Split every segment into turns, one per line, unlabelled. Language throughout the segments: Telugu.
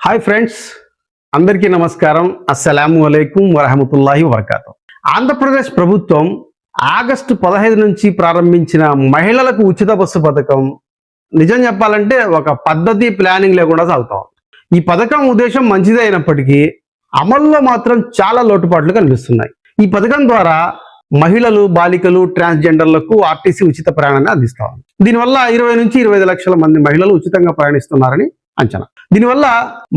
హాయ్ ఫ్రెండ్స్ అందరికీ నమస్కారం. అస్సలాము అలైకుం వరహమతుల్లాహి వబర్కాతు. ఆంధ్రప్రదేశ్ ప్రభుత్వం ఆగస్టు పదహైదు నుంచి ప్రారంభించిన మహిళలకు ఉచిత బస్సు పథకం. నిజం చెప్పాలంటే ఒక పద్ధతి ప్లానింగ్ లేకుండా సాగుతాం ఈ పథకం ఉద్దేశం మంచిదే అయినప్పటికీ అమల్లో మాత్రం చాలా లోటుపాట్లు కనిపిస్తున్నాయి. ఈ పథకం ద్వారా మహిళలు బాలికలు ట్రాన్స్జెండర్లకు ఆర్టీసీ ఉచిత ప్రయాణాన్ని అందిస్తాం దీనివల్ల ఇరవై నుంచి ఇరవై ఐదు లక్షల మంది మహిళలు ఉచితంగా ప్రయాణిస్తున్నారని అంచనా. దీనివల్ల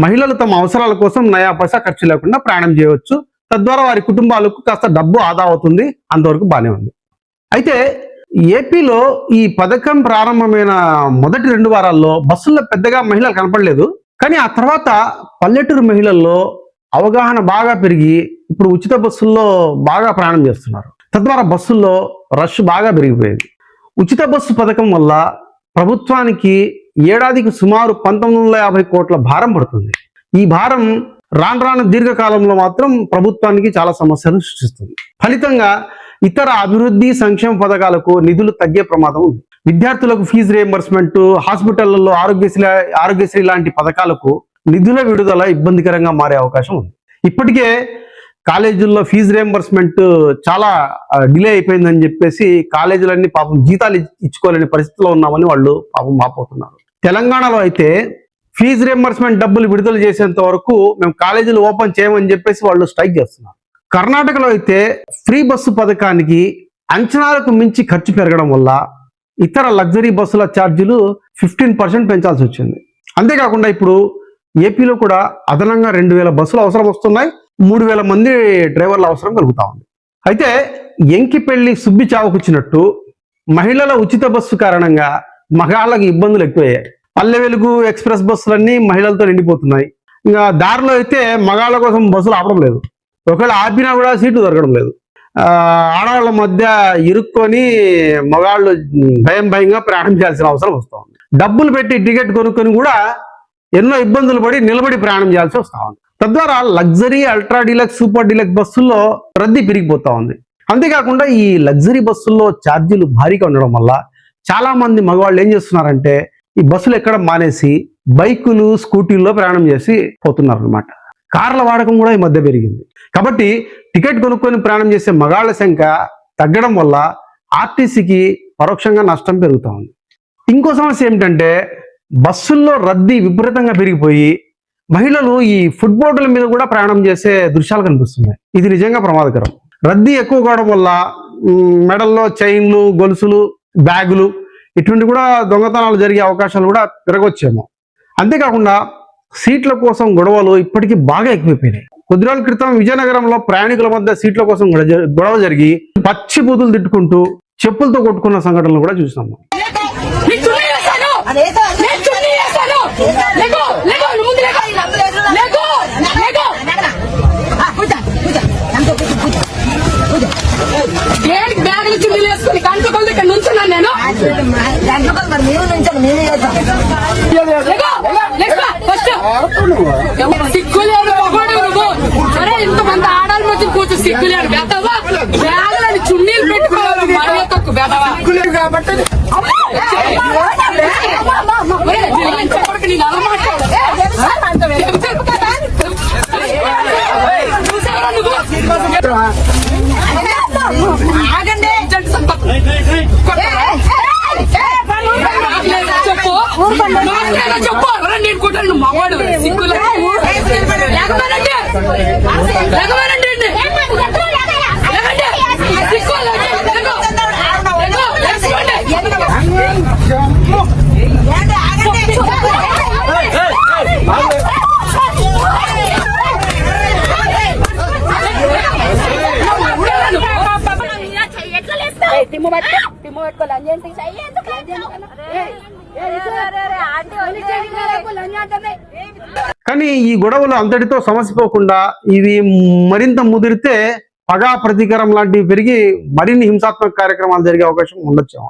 మహిళలు తమ అవసరాల కోసం నయా పైసా ఖర్చు లేకుండా ప్రయాణం చేయవచ్చు. తద్వారా వారి కుటుంబాలకు కాస్త డబ్బు ఆదా అవుతుంది. అంతవరకు బాగానే ఉంది. అయితే ఏపీలో ఈ పథకం ప్రారంభమైన మొదటి రెండు వారాల్లో బస్సుల్లో పెద్దగా మహిళలు కనపడలేదు. కానీ ఆ తర్వాత పల్లెటూరు మహిళల్లో అవగాహన బాగా పెరిగి ఇప్పుడు ఉచిత బస్సుల్లో బాగా ప్రయాణం చేస్తున్నారు. తద్వారా బస్సుల్లో రష్ బాగా పెరిగిపోయింది. ఉచిత బస్సు పథకం వల్ల ప్రభుత్వానికి ఏడాదికి సుమారు పంతొమ్మిది వందల యాభై కోట్ల భారం పడుతుంది. ఈ భారం రాను రాను దీర్ఘకాలంలో మాత్రం ప్రభుత్వానికి చాలా సమస్యలు సృష్టిస్తుంది. ఫలితంగా ఇతర అభివృద్ధి సంక్షేమ పథకాలకు నిధులు తగ్గే ప్రమాదం ఉంది. విద్యార్థులకు ఫీజు రియంబర్స్మెంట్ హాస్పిటళ్ళలో ఆరోగ్యశ్రీ ఆరోగ్యశ్రీ లాంటి పథకాలకు నిధుల విడుదల ఇబ్బందికరంగా మారే అవకాశం ఉంది. ఇప్పటికే కాలేజీల్లో ఫీజు రియంబర్స్మెంట్ చాలా డిలే అయిపోయిందని చెప్పేసి కాలేజీలన్నీ పాపం జీతాలు ఇచ్చుకోలేని పరిస్థితిలో ఉన్నామని వాళ్ళు పాపం మాపోతున్నారు. తెలంగాణలో అయితే ఫీజు రియంబర్స్మెంట్ డబ్బులు విడుదల చేసేంత వరకు మేము కాలేజీలు ఓపెన్ చేయమని చెప్పేసి వాళ్ళు స్ట్రైక్ చేస్తున్నారు. కర్ణాటకలో అయితే ఫ్రీ బస్సు పథకానికి అంచనాలకు మించి ఖర్చు పెరగడం వల్ల ఇతర లగ్జరీ బస్సుల ఛార్జీలు ఫిఫ్టీన్ పర్సెంట్ పెంచాల్సి వచ్చింది. అంతేకాకుండా ఇప్పుడు ఏపీలో కూడా అదనంగా రెండు వేల బస్సులు అవసరం వస్తున్నాయి మూడు వేల మంది డ్రైవర్ల అవసరం కలుగుతా ఉంది. అయితే ఎంకి పెళ్ళి సుబ్బి చావుకొచ్చినట్టు మహిళల ఉచిత బస్సు కారణంగా మగాళ్ళకి ఇబ్బందులు ఎక్కువయ్యాయి. పల్లె వెలుగు ఎక్స్ప్రెస్ బస్సులన్నీ మహిళలతో నిండిపోతున్నాయి. ఇంకా దారిలో అయితే మగాళ్ళ కోసం బస్సులు ఆపడం లేదు. ఒకవేళ ఆపినా కూడా సీట్లు దొరకడం లేదు. ఆడవాళ్ళ మధ్య ఇరుక్కొని మగాళ్ళు భయం భయంగా ప్రయాణం చేయాల్సిన అవసరం వస్తూ ఉంది డబ్బులు పెట్టి టికెట్ కొనుక్కొని కూడా ఎన్నో ఇబ్బందులు పడి నిలబడి ప్రయాణం చేయాల్సి వస్తూ ఉంది తద్వారా luxury ultra deluxe super deluxe బస్సుల్లో రద్దీ పెరిగిపోతా ఉంది. అంతేకాకుండా ఈ లగ్జరీ బస్సుల్లో ఛార్జీలు భారీగా ఉండడం వల్ల చాలా మంది మగవాళ్ళు ఏం చేస్తున్నారంటే ఈ బస్సులు ఎక్కడ మానేసి బైకులు స్కూటీల్లో ప్రయాణం చేసి పోతున్నారు అనమాట కార్ల వాడకం కూడా ఈ మధ్య పెరిగింది. కాబట్టి టికెట్ కొనుక్కొని ప్రయాణం చేసే మగాళ్ళ సంఖ్య తగ్గడం వల్ల ఆర్టీసీకి పరోక్షంగా నష్టం పెరుగుతూ ఉంది. ఇంకో సమస్య ఏమిటంటే బస్సుల్లో రద్దీ విపరీతంగా పెరిగిపోయి మహిళలు ఈ ఫుట్బోర్డుల మీద కూడా ప్రయాణం చేసే దృశ్యాలు కనిపిస్తున్నాయి. ఇది నిజంగా ప్రమాదకరం. రద్దీ ఎక్కువ కావడం వల్ల మెడల్లో చైన్లు గొలుసులు బ్యాగులు ఇటువంటి కూడా దొంగతనాలు జరిగే అవకాశాలు కూడా పెరగొచ్చేమో. అంతేకాకుండా సీట్ల కోసం గొడవలు ఇప్పటికీ బాగా ఎక్కువైపోయినాయి. కొద్ది రోజుల క్రితం విజయనగరంలో ప్రయాణికుల మధ్య సీట్ల కోసం గొడవ జ- గొడవ జరిగి పచ్చి బూతులు తిట్టుకుంటూ చెప్పులతో కొట్టుకున్న సంఘటనలు కూడా చూసాము
చున్నీలు వేసుకుని కంటి కొలది ఇక్కడ నుంచున్నాను నేను ఫస్ట్ సిగ్గులేడు మగోడు నువ్వు అరే ఇంతమంది ఆడాలి మధ్య కూర్చో సిగ్గులేడు బెతవా బ్యాగులని చున్నీలు పెట్టుకోవాలి మరీ తక్కువ బెతవా చెప్పడానికి నేను అలా మాట్లాడు
ఆగండి
జంట సంపత్ చెప్పు నాకేనా చెప్పు అరే నేను కొట్టాను నువ్వు మగవాడు సిగ్గులు లేకమేనండి లేకమేనండి అండి లేకండి సిగ్గు లేకండి
ఏంటి ఆగండి
తిమ్ము పట్టుకో తిమ్ము పట్టుకో లంచ్ ఏంటి
కానీ ఈ గొడవలు అంతటితో సమస్య పోకుండా ఇవి మరింత ముదిరితే పగా ప్రతీకారం లాంటివి పెరిగి మరిన్ని హింసాత్మక కార్యక్రమాలు జరిగే అవకాశం ఉండొచ్చేమో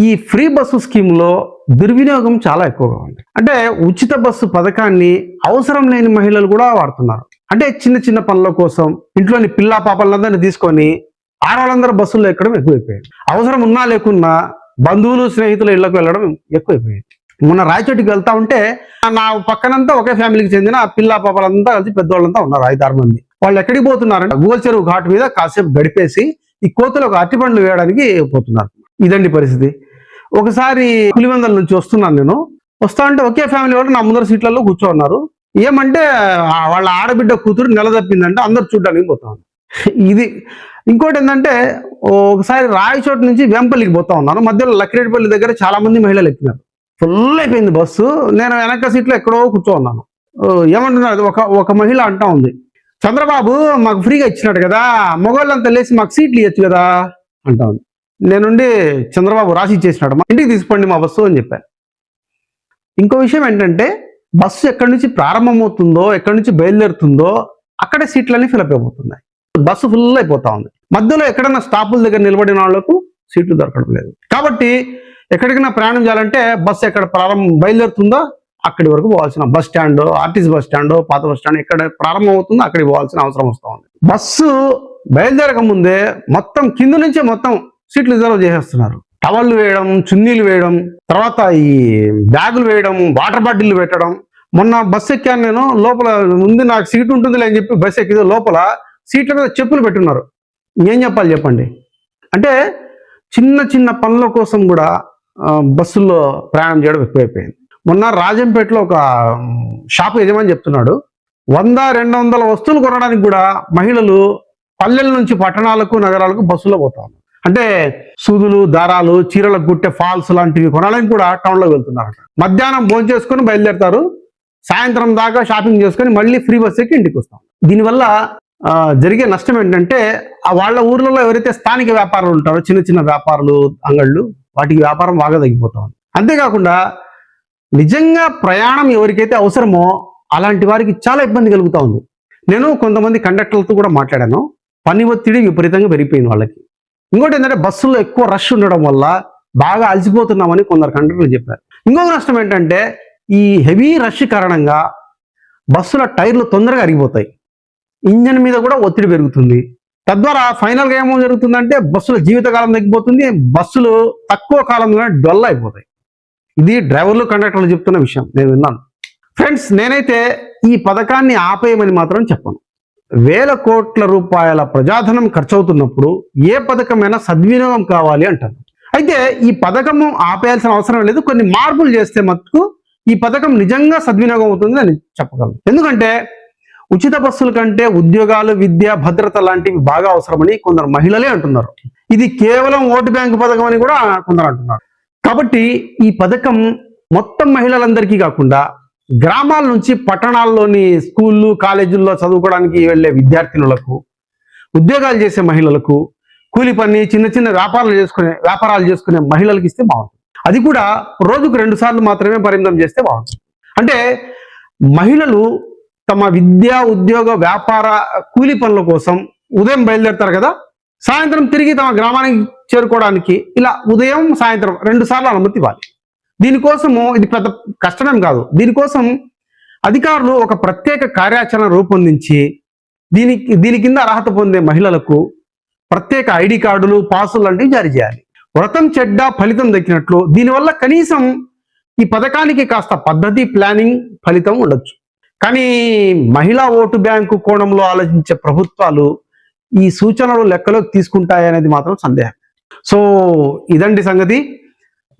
ఈ ఫ్రీ బస్సు స్కీమ్లో దుర్వినియోగం చాలా ఎక్కువగా ఉంది. అంటే ఉచిత బస్సు పథకాన్ని అవసరం లేని మహిళలు కూడా వాడుతున్నారు. అంటే చిన్న చిన్న పనుల కోసం ఇంట్లోని పిల్ల పాపలందరినీ తీసుకొని ఆడవాళ్ళందరూ బస్సుల్లో ఎక్కడం ఎక్కువైపోయింది. అవసరం ఉన్నా లేకున్నా బంధువులు స్నేహితులు ఇళ్ళకు వెళ్ళడం ఎక్కువైపోయింది. మొన్న రాయచోటికి వెళ్తా ఉంటే నా పక్కనంతా ఒకే ఫ్యామిలీకి చెందిన పిల్ల పాపలంతా కలిసి పెద్దవాళ్ళంతా ఉన్నారు ఐదారు మంది. వాళ్ళు ఎక్కడికి పోతున్నారంటే గోల్ చెరువు ఘాట్ మీద కాసేపు గడిపేసి ఈ కోతులు ఒక అరటి పండ్లు వేయడానికి పోతున్నారు. ఇదండి పరిస్థితి. ఒకసారి పులివెందల నుంచి వస్తున్నాను నేను. వస్తా అంటే ఒకే ఫ్యామిలీ వాళ్ళు నా ముందర సీట్లలో కూర్చో ఉన్నారు ఏమంటే వాళ్ళ ఆడబిడ్డ కూతురు నిలదప్పిందంటే అందరు చూడడానికి పోతా ఉన్నారు. ఇది ఇంకోటి ఏంటంటే ఒకసారి రాయచోటి నుంచి వేంపల్లికి పోతా ఉన్నాను. మధ్యలో లక్కిరెడ్డిపల్లి దగ్గర చాలా మంది మహిళలు ఎక్కినారు. ఫుల్ అయిపోయింది బస్సు నేను వెనక సీట్లో ఎక్కడో కూర్చో ఉన్నాను. ఓ, ఏమంటున్నారు? ఒక ఒక మహిళ అంటా ఉంది. చంద్రబాబు మాకు ఫ్రీగా ఇచ్చినాడు కదా. మొగోళ్ళంతా లేచి మాకు సీట్లు ఇవ్వచ్చు కదా అంటా ఉంది. నేనుండి చంద్రబాబు రాసి ఇచ్చేసినాడు. మా ఇంటికి తీసుకోండి మా బస్సు అని చెప్పాను ఇంకో విషయం ఏంటంటే బస్సు ఎక్కడి నుంచి ప్రారంభమవుతుందో ఎక్కడి నుంచి బయలుదేరుతుందో అక్కడే సీట్లన్నీ ఫిలప్ అయిపోతున్నాయి. బస్సు ఫుల్ అయిపోతా ఉంది. మధ్యలో ఎక్కడైనా స్టాపుల దగ్గర నిలబడిన వాళ్ళకు సీట్లు దొరకడం లేదు. కాబట్టి ఎక్కడికైనా ప్రయాణం చేయాలంటే బస్సు ఎక్కడ ప్రారంభం బయలుదేరుతుందో అక్కడి వరకు పోవాల్సిన bus stand RTC bus stand పాత బస్ స్టాండ్ ఎక్కడ ప్రారంభం అవుతుందో అక్కడికి పోవాల్సిన అవసరం వస్తూ ఉంది. బస్సు బయలుదేరక ముందే మొత్తం కింద నుంచే మొత్తం సీట్లు రిజర్వ్ చేసేస్తున్నారు. టవళ్ళు వేయడం చున్నీలు వేయడం తర్వాత ఈ బ్యాగులు వేయడం వాటర్ బాటిల్ పెట్టడం. మొన్న బస్సు ఎక్కాను నేను లోపల ముందు నాకు సీట్ ఉంటుంది అని చెప్పి బస్సు ఎక్కితే లోపల సీట్ల మీద చెప్పులు పెట్టున్నారు. ఏం చెప్పాలి చెప్పండి? అంటే చిన్న చిన్న పనుల కోసం కూడా బస్సుల్లో ప్రయాణం చేయడం ఎక్కువైపోయింది. మొన్న రాజంపేటలో ఒక షాప్ షాపు యజమాని చెప్తున్నాడు. వంద రెండు వందల వస్తువులు కొనడానికి కూడా మహిళలు పల్లెల నుంచి పట్టణాలకు నగరాలకు బస్సులో పోతాం అంటే సూదులు దారాలు చీరలకు గుట్టే ఫాల్స్ లాంటివి కొనడానికి కూడా టౌన్లోకి వెళ్తున్నారు మధ్యాహ్నం భోజనం చేసుకుని బయలుదేరతారు. సాయంత్రం దాకా షాపింగ్ చేసుకొని మళ్ళీ ఫ్రీ బస్ ఎక్కి ఇంటికి వస్తాం. దీనివల్ల జరిగే నష్టం ఏంటంటే ఆ వాళ్ళ ఊర్లలో ఎవరైతే స్థానిక వ్యాపారాలు ఉంటారో చిన్న చిన్న వ్యాపారులు అంగళ్ళు వాటికి వ్యాపారం బాగా తగ్గిపోతా ఉంది అంతేకాకుండా నిజంగా ప్రయాణం ఎవరికైతే అవసరమో అలాంటి వారికి చాలా ఇబ్బంది కలుగుతా ఉంది. నేను కొంతమంది కండక్టర్లతో కూడా మాట్లాడాను. పని ఒత్తిడి విపరీతంగా పెరిగిపోయింది వాళ్ళకి. ఇంకోటి ఏంటంటే బస్సులో ఎక్కువ రష్ ఉండడం వల్ల బాగా అలసిపోతున్నామని కొందరు కండక్టర్లు చెప్పారు. ఇంకొక నష్టం ఏంటంటే ఈ హెవీ రష్ కారణంగా బస్సుల టైర్లు తొందరగా అరిగిపోతాయి. ఇంజన్ మీద కూడా ఒత్తిడి పెరుగుతుంది. తద్వారా ఫైనల్గా ఏమో జరుగుతుందంటే బస్సుల జీవితకాలం తగ్గిపోతుంది బస్సులు తక్కువ కాలంలోనే డొల్ల అయిపోతాయి. ఇది డ్రైవర్లు కండక్టర్లు చెప్తున్న విషయం నేను విన్నాను. ఫ్రెండ్స్ నేనైతే ఈ పథకాన్ని ఆపేయమని మాత్రం చెప్పను. వేల కోట్ల రూపాయల ప్రజాధనం ఖర్చు అవుతున్నప్పుడు ఏ పథకమైనా సద్వినియోగం కావాలి అంటాను అయితే ఈ పథకము ఆపేయాల్సిన అవసరం లేదు కొన్ని మార్పులు చేస్తే మటుకు ఈ పథకం నిజంగా సద్వినియోగం అవుతుంది అని చెప్పగలను. ఎందుకంటే ఉచిత బస్సుల కంటే ఉద్యోగాలు విద్య భద్రత లాంటివి బాగా అవసరమని కొందరు మహిళలే అంటున్నారు. ఇది కేవలం ఓటు బ్యాంకు పథకం అని కూడా కొందరు అంటున్నారు. కాబట్టి ఈ పథకం మొత్తం మహిళలందరికీ కాకుండా గ్రామాల నుంచి పట్టణాల్లోని స్కూళ్ళు కాలేజీల్లో చదువుకోవడానికి వెళ్ళే విద్యార్థినులకు ఉద్యోగాలు చేసే మహిళలకు కూలి పని చిన్న చిన్న వ్యాపారాలు చేసుకునే వ్యాపారాలు చేసుకునే మహిళలకు ఇస్తే బాగుంటుంది. అది కూడా రోజుకు రెండు సార్లు మాత్రమే పరిమితం చేస్తే బాగుంటుంది. అంటే మహిళలు తమ విద్యా ఉద్యోగ వ్యాపార కూలి పనుల కోసం ఉదయం బయలుదేరుతారు కదా? సాయంత్రం తిరిగి తమ గ్రామానికి చేరుకోవడానికి ఇలా ఉదయం సాయంత్రం రెండు సార్లు అనుమతి ఇవ్వాలి. దీనికోసము ఇది పెద్ద కష్టమేం కాదు. దీనికోసం అధికారులు ఒక ప్రత్యేక కార్యాచరణ రూపొందించి దీనికి దీని కింద అర్హత పొందే మహిళలకు ప్రత్యేక ఐడి కార్డులు పాసులు లాంటివి జారీ చేయాలి. వ్రతం చెడ్డ ఫలితం దక్కినట్లు దీనివల్ల కనీసం ఈ పథకానికి కాస్త పద్ధతి ప్లానింగ్ ఫలితం ఉండొచ్చు. కానీ మహిళా ఓటు బ్యాంకు కోణంలో ఆలోచించే ప్రభుత్వాలు ఈ సూచనలు లెక్కలోకి తీసుకుంటాయనేది మాత్రం సందేహం. సో ఇదండి సంగతి.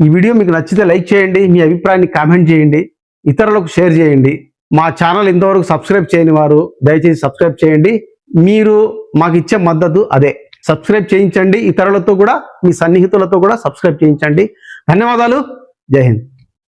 ఈ వీడియో మీకు నచ్చితే లైక్ చేయండి మీ అభిప్రాయాన్ని కామెంట్ చేయండి ఇతరులకు షేర్ చేయండి. మా ఛానల్ ఇంతవరకు సబ్స్క్రైబ్ చేయని వారు దయచేసి సబ్స్క్రైబ్ చేయండి. మీరు మాకు ఇచ్చే మద్దతు అదే. సబ్స్క్రైబ్ చేయించండి ఇతరులతో కూడా మీ సన్నిహితులతో కూడా సబ్స్క్రైబ్ చేయించండి. ధన్యవాదాలు. జై హింద్.